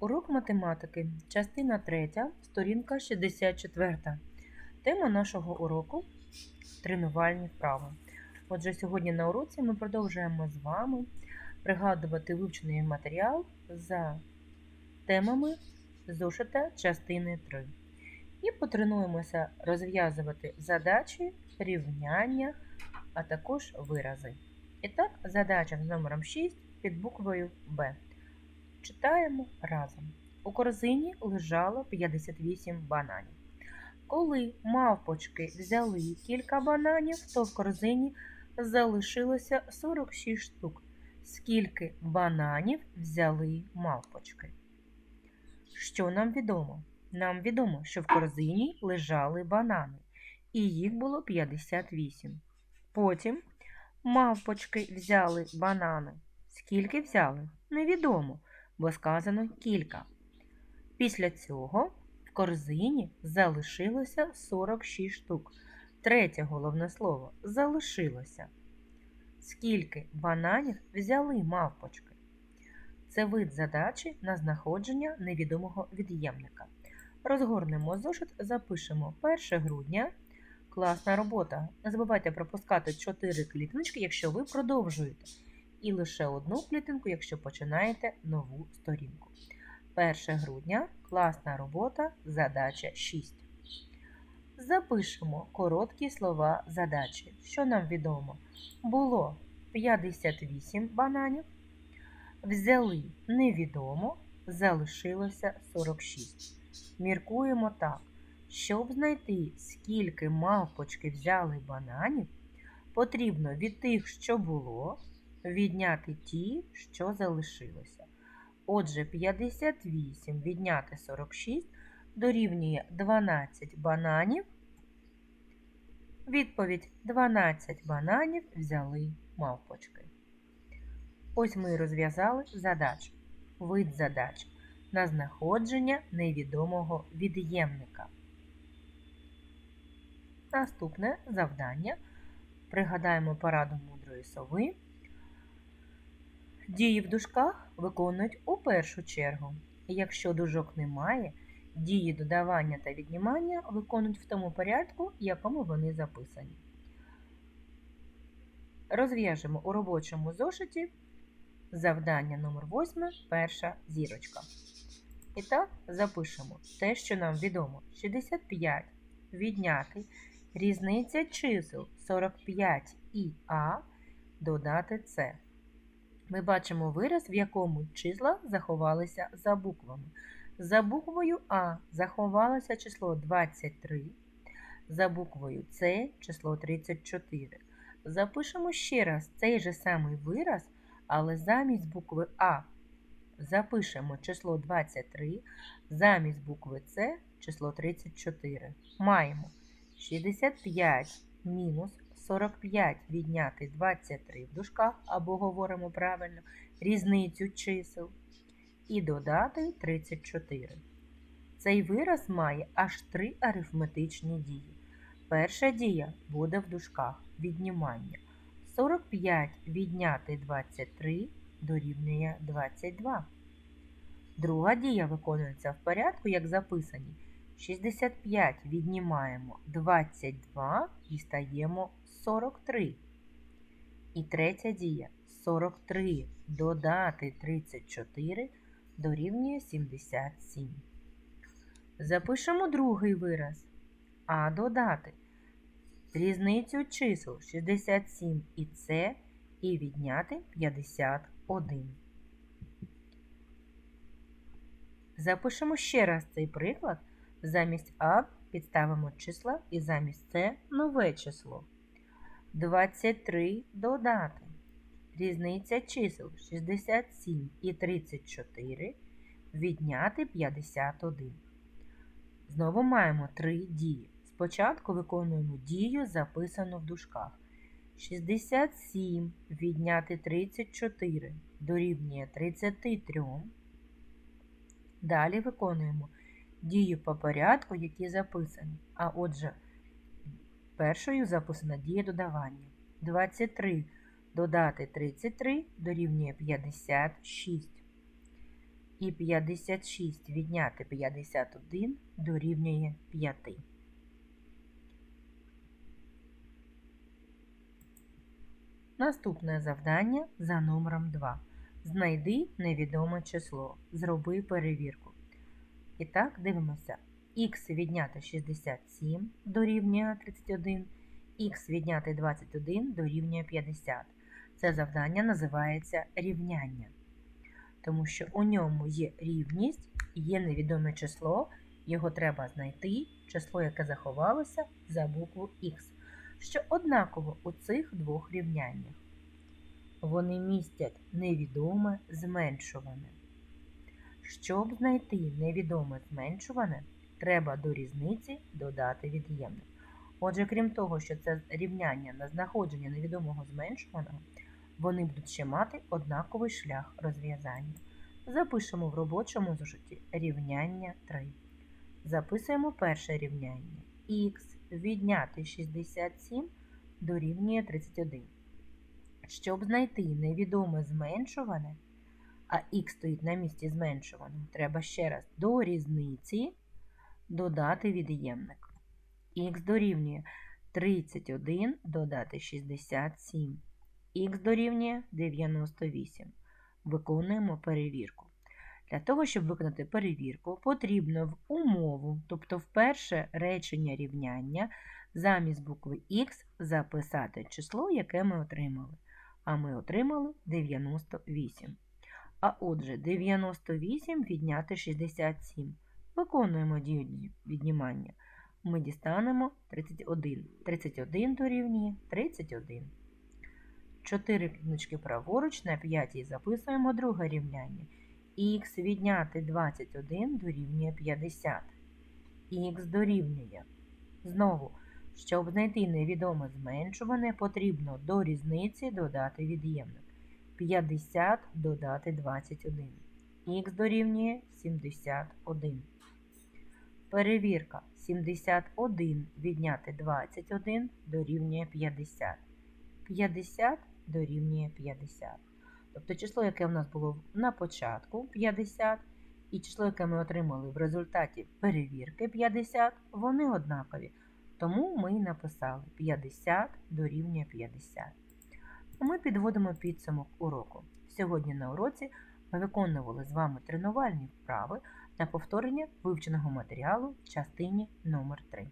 Урок математики, частина 3, сторінка 64. Тема нашого уроку тренувальні вправи. Отже, сьогодні на уроці ми продовжуємо з вами пригадувати вивчений матеріал за темами зошита частини 3. І потренуємося розв'язувати задачі, рівняння, а також вирази. І так, задача з номером 6 під буквою Б. Читаємо разом. У корзині лежало 58 бананів. Коли мавпочки взяли кілька бананів, то в корзині залишилося 46 штук. Скільки бананів взяли мавпочки? Що нам відомо? Нам відомо, що в корзині лежали банани, і їх було 58. Потім мавпочки взяли банани. Скільки взяли? Невідомо бо сказано кілька. Після цього в корзині залишилося 46 штук. Третє головне слово залишилося. Скільки бананів взяли мавпочки? Це вид задачі на знаходження невідомого від'ємника. Розгорнемо зошит, запишемо 1 грудня. Класна робота. Не забувайте пропускати 4 клітиночки, якщо ви продовжуєте і лише одну клітинку, якщо починаєте нову сторінку. 1 грудня класна робота, задача 6. Запишемо короткі слова задачі. Що нам відомо? Було 58 бананів. Взяли невідомо, залишилося 46. Міркуємо так. Щоб знайти, скільки мавпочки взяли бананів, потрібно від тих, що було, відняти ті, що залишилося. Отже, 58 відняти 46 дорівнює 12 бананів. Відповідь 12 бананів взяли мавпочки. Ось ми розв'язали задачу. Вид задач на знаходження невідомого від'ємника. Наступне завдання. Пригадаємо пораду мудрої сови. Дії в дужках виконують у першу чергу. Якщо дужок немає, дії додавання та віднімання виконують в тому порядку, якому вони записані. Розв'яжемо у робочому зошиті завдання номер 8 перша зірочка. І так, запишемо те, що нам відомо: 65 відняти різниця чисел 45 і А додати С. Ми бачимо вираз, в якому числа заховалися за буквами. За буквою А заховалося число 23, за буквою С число 34. Запишемо ще раз цей же самий вираз, але замість букви А запишемо число 23, замість букви С число 34. Маємо 65 мінус 45 відняти 23 в дужках, або говоримо правильно, різницю чисел, і додати 34. Цей вираз має аж три арифметичні дії. Перша дія буде в дужках віднімання. 45 відняти 23 дорівнює 22. Друга дія виконується в порядку, як записані. 65 віднімаємо 22 дістаємо 43. І третя дія 43 додати 34 дорівнює 77. Запишемо другий вираз. А додати різницю чисел 67 і С і відняти 51. Запишемо ще раз цей приклад. Замість А підставимо числа і замість С нове число. 23 додати. Різниця чисел 67 і 34 відняти 51. Знову маємо три дії. Спочатку виконуємо дію, записану в дужках. 67 відняти 34 дорівнює 33. Далі виконуємо дію по порядку, які записані. А отже, першою записана дія додавання. 23 додати 33 дорівнює 56. І 56 відняти 51 дорівнює 5. Наступне завдання за номером 2. Знайди невідоме число. Зроби перевірку. І так, дивимося. Х відняти 67 дорівнює 31, х відняти 21 дорівнює 50. Це завдання називається рівняння, тому що у ньому є рівність, є невідоме число, його треба знайти, число, яке заховалося за букву Х, що однаково у цих двох рівняннях. Вони містять невідоме зменшуване. Щоб знайти невідоме зменшуване, треба до різниці додати від'ємник. Отже, крім того, що це рівняння на знаходження невідомого зменшуваного, вони будуть ще мати однаковий шлях розв'язання. Запишемо в робочому зошиті рівняння 3. Записуємо перше рівняння. Х відняти 67 дорівнює 31. Щоб знайти невідоме зменшуване, а х стоїть на місці зменшуваного, треба ще раз до різниці додати від'ємник. Х дорівнює 31 додати 67. Х дорівнює 98. Виконуємо перевірку. Для того, щоб виконати перевірку, потрібно в умову, тобто в перше речення рівняння, замість букви Х записати число, яке ми отримали. А ми отримали 98. А отже, 98 відняти 67. Виконуємо дію віднімання. Ми дістанемо 31. 31 дорівнює 31. 4 клітнички праворуч, на п'ятій записуємо друге рівняння. Х відняти 21 дорівнює 50. Х дорівнює. Знову, щоб знайти невідоме зменшуване, потрібно до різниці додати від'ємник. 50 додати 21. Х дорівнює 71. Перевірка 71 відняти 21 дорівнює 50. 50 дорівнює 50. Тобто число, яке в нас було на початку 50, і число, яке ми отримали в результаті перевірки 50, вони однакові. Тому ми і написали 50 дорівнює 50. Ми підводимо підсумок уроку. Сьогодні на уроці ми виконували з вами тренувальні вправи на повторення вивченого матеріалу в частині номер 3